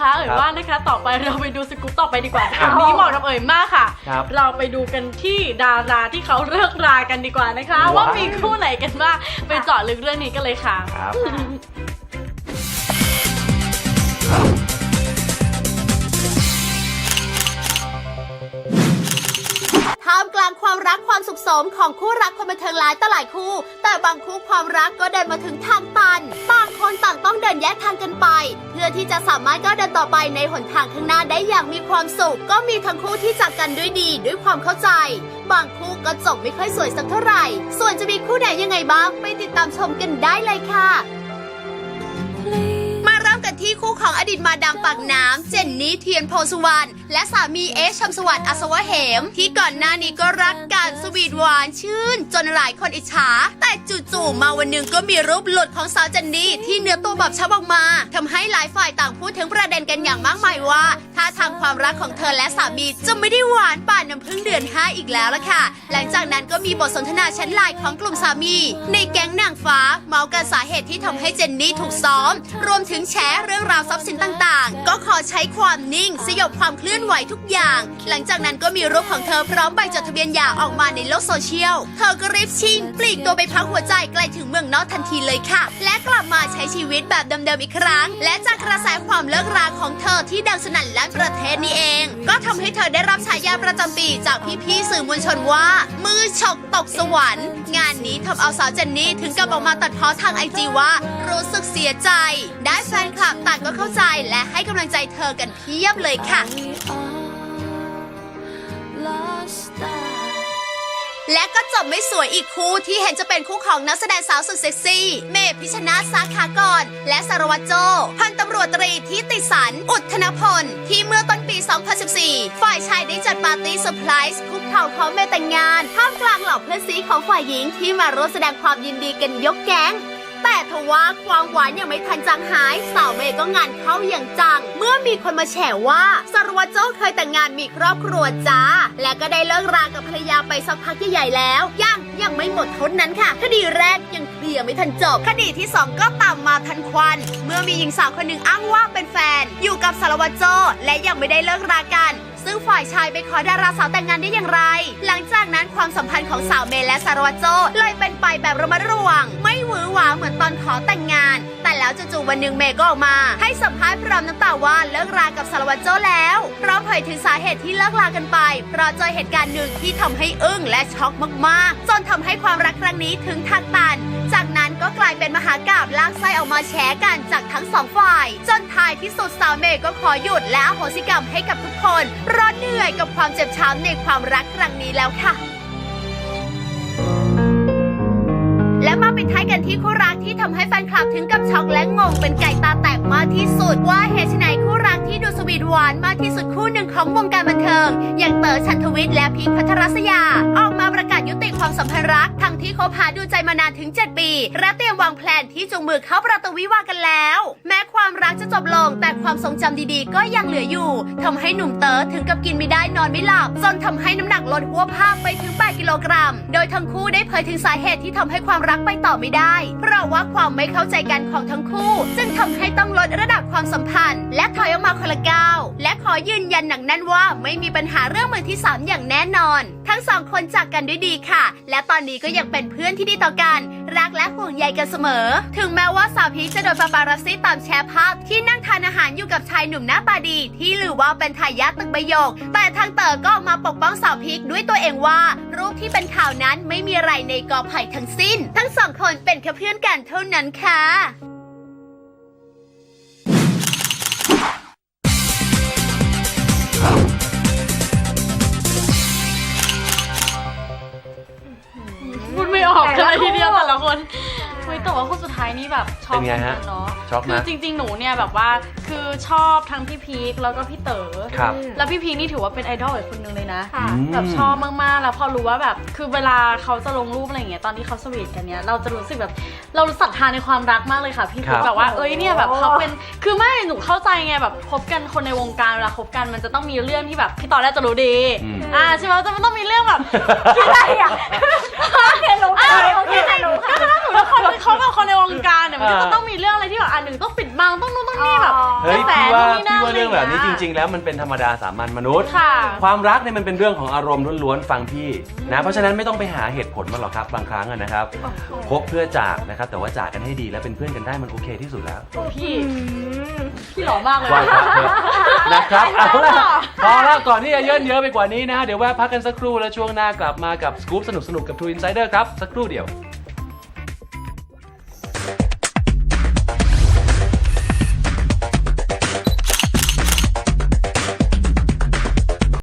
คะเอ่ยครับว่านะคะ ต่อไปเราไปดูสกู๊ปต่อไปดีกว่าครับอันนี้เหมาะกับเอ่ยมากค่ะ ครับเราไปดูกันที่ดาราที่เขาเลิกรากันดีกว่านะคะ ว้าว ว่ามีคู่ไหนกันบ้างไปเจาะลึกเรื่องนี้กันเลยค่ะ ครับท่ ความสุขสมของคู่รักคนบันเทิงหลายต่อหลายคู่ แต่บางคู่ความรักก็เดินมาถึงทางตัน ต่างคนต่างต้องเดินแยกทางกันไป เพื่อที่จะสามารถก้าวเดินต่อไปในหนทางข้างหน้าได้อย่างมีความสุข ก็มีทั้งคู่ที่จากกันด้วยดีด้วยความเข้าใจ บางคู่ก็จบไม่ค่อยสวยสักเท่าไหร่ ส่วนจะมีคู่ไหนยังไงบ้างไปติดตามชมกันได้เลยค่ะ ที่คู่ของอดีตมาดามปากน้ำเจนนี่เทียนโพสุวรรณและสามีเอชชมสวัสดิ์อัศวะเหม ที่ก่อนหน้านี้ก็รักกันสวีทหวานชื่น จนหลายคนอิจฉา แต่จู่ๆมาวันหนึ่งก็มีรูปหลุดของสาวเจนนี่ที่เนื้อตัวแบบชับออกมาทำให้หลายฝ่ายต่างพูดถึงประเด็นกันอย่างมากมายว่าท่าทางความรักของเธอและสามีจะไม่ได้หวานป่านน้ำพึ่งเดือนห้าอีกแล้วล่ะค่ะ หลังจากนั้นก็มีบทสนทนาแชทไลน์ของกลุ่มสามี ในแก๊งนางฟ้าเมากันสาเหตุที่ทำให้เจนนี่ถูกซ้อม รวมถึงแชร์เรื่องราวทรัพย์สินต่างๆ ก็ขอใช้ความนิ่งสยบความเคลื่อนไหวทุกอย่าง หลังจากนั้นก็มีรูปของเธอพร้อมใบจดทะเบียนหย่าออกมาในโลกโซเชียล เธอก็รีบชิงปลีกตัวไปพักหัวใจไกลถึงเมืองนอกทันทีเลยค่ะ และกลับมาใช้ชีวิตแบบเดิมๆอีกครั้ง และจากกระแสความเลิกราของเธอที่ดังสนั่นลั่นประเทศนี่เอง ก็ทำให้เธอได้รับฉายาประจำปีจากพี่ๆสื่อมวลชนว่า มือฉกตกสวรรค์งานนี้ทำเอาสาวเจนนี่ถึงกับออกมาตัดพ้อทางไอจีว่า รู้สึกเสียใจ ได้แฟนคลับต่างก็เข้าใจและให้กำลังใจเธอกันเพียบเลยค่ะ และก็จบไม่สวยอีกคู่ที่เห็นจะเป็นคู่ของนักแสดงสาวสุดเซ็กซี่ เมย์พิชนาธิ์สาขากร และสารวัตรโจ พันตำรวจตรีที่ติสัน อุทธนพล ที่เมื่อต้นปี 2014 ฝ่ายชายได้จัดปาร์ตี้เซอร์ไพรส์คุกเข่าขอเมย์แต่งงาน ท่ามกลางเหล่าเพื่อนซีของฝ่ายหญิงที่มาร่วมแสดงความยินดีกันยกแก๊ง แต่ทว่าความหวานยังไม่ทันจางหายสาวเมย์ก็งานเข้าอย่างจัง เมื่อมีคนมาแฉว่าสารวัตรโจ้เคยแต่งงานมีครอบครัวจ้า และก็ได้เลิกรากับภรรยาไปสักพักใหญ่ๆแล้ว ยังยังไม่หมดเท่านั้นค่ะ คดีแรกยังเคลียร์ไม่ทันจบ คดีที่สองก็ตามมาทันควัน เมื่อมีหญิงสาวคนหนึ่งอ้างว่าเป็นแฟน อยู่กับสารวัตรโจ้และยังไม่ได้เลิกรากัน ซึ่งฝ่ายชายไปขอดาราสาวแต่งงานได้อย่างไร หลังจากนั้นความสัมพันธ์ของสาวเมย์และสารวัตรโจ้เลยเป็นไปแบบระมัดระวัง ไม่หวือหวาเหมือนตอนขอแต่งงาน แต่แล้วจู่ๆวันหนึ่งเมย์ก็ออกมา ให้สัมภาษณ์พร้อมน้ำตาว่าเลิกรากับสารวัตรโจ้แล้วพร้อมเผยถึงสาเหตุที่เลิกรากันไป เพราะเจอเหตุการณ์หนึ่งที่ทำให้อึ้งและช็อกมากๆ จนทำให้ความรักครั้งนี้ถึงทางตัน จากนั้นก็กลายเป็นมหากราบลากไส้ออกมาแฉกันจากทั้งสองฝ่าย จนท้ายที่สุดสาวเมย์ก็ขอหยุดและอโหสิกรรมให้กับทุกคนราะเหนื่อยกับความเจ็บช้ำในความรักครั้งนี้แล้วค่ะ และมาปิดท้ายกันที่คู่รักที่ทำให้แฟนคลับถึงกับช็อกและงงเป็นไก่ตาแตกมากที่สุด ว่าเหตุไฉนคู่รักที่ดูสวีทหวานมากที่สุดคู่หนึ่งของวงการบันเทิง อย่างเต๋อชันทวิทย์และพีคพัทรศยาออกมา ประกาศยุติความสัมพันธ์รัก ทั้งที่คบหาดูใจมานานถึง 7 ปี และเตรียมวางแผนที่จูงมือเข้าประตูวิวากันแล้ว แม้ความรักจะจบลง แต่ความทรงจำดีๆ ก็ยังเหลืออยู่ทำให้หนุ่มเต๋อถึงกับกินไม่ได้นอนไม่หลับจนทำให้น้ำหนักลดหัวภาพไปถึง 8 กิโลกรัม โดยทั้งคู่ได้เผยถึงสาเหตุที่ทำให้ความรักไปต่อไม่ได้ เพราะว่าความไม่เข้าใจกันของทั้งคู่ จึงทำให้ต้องลดระดับความสัมพันธ์ และถอยออกมาคนละก้าวและขอยืนยันหนักแน่นว่าไม่มีปัญหาเรื่องมือที่สามอย่างแน่นอนทั้งสองคนจากกันด้วยดีค่ะ และตอนนี้ก็ยังเป็นเพื่อนที่ดีต่อกัน รักและห่วงใยกันเสมอ ถึงแม้ว่าสาวพีคจะโดนปาปารัสซี่ตามแชร์ภาพ ที่นั่งทานอาหารอยู่กับชายหนุ่มหน้าตาดี ที่ลือว่าเป็นทายาทตึกใบหยก แต่ทางเต๋อก็ออกมาปกป้องสาวพีคด้วยตัวเองว่า รูปที่เป็นข่าวนั้นไม่มีอะไรในกอไผ่ทั้งสิ้น ทั้งสองคนเป็นแค่เพื่อนกันเท่านั้นค่ะ ยทีเดียวแต่ละคนเฮ้ยแต่ว่าคนสุดท้ายนี่แบบช็อกเป็นไงฮะเหมือกัเนาะช็อกนะคือจริง ๆ หนูเนี่ยแบบว่าคือชอบทั้งพี่พีคแล้วก็พี่เต๋อครับ แล้วพี่พีคนี่ถือว่าเป็นไอดอลอีกคนนึงเลยนะอืมแบบชอบมากๆ แล้วพอรู้ว่าแบบคือเวลาเขาจะลงรูปอะไรอย่างเงี้ยตอนที่เขาสวีทกันเนี้ยเราจะรู้สึกแบบเราศรัทธาในความรักมากเลยค่ะพี่ครัพีคบแบบว่าเอ้ยเนี่ยแบบเขาเป็นคือไม่หนูเข้าใจไงแบบคบกันคนในวงการเวลาคบกันมันจะต้องมีเรื่องที่แบบพี่ตอนแรกจะรู้ดี อืม อ่าใช่ไหมจะมันต้องมีเรื่องแบบ อะไรอะเห็นรู้ อ้าว โอเครู้ ก็ถ้าหนูเป็นคนเขา เป็นคนในวงการเนี่ยมันก็จะต้องมีเรื่องอะไรที่แบบอันหนึ่งต้องปิดบังต้องนู่นต้องนี่แบบเฮ้ยกระแสพี่ว่านู่นนี่นั่นพี่ว่าริง ๆ แล้วมันเป็นธรรมดาสามัญมนุษย์ ค่ะ ความรักเนี่ยมันเป็นเรื่องของอารมณ์ล้วนๆฟังพี่นะเพราะฉะนั้นไม่ต้องไปหาเหตุผลมาหรอกครับบางครั้งอะนะครับคบเพื่อจากนะครับแต่ว่าจากกันให้ดีและเป็นเพื่อนกันได้มันโอเคที่สุดแล้วพี่ พี่หล่อมากเลยไหว้พระเถอะนะครับเอาละพอแล้วก่อนที่จะเยินเยอะไปกว่านี้นะ เดี๋ยวแวะพักกันสักครู่แล้วช่วงหน้ากลับมากับสกู๊ปสนุกๆกับ True Insider ครับสักครู่เดียว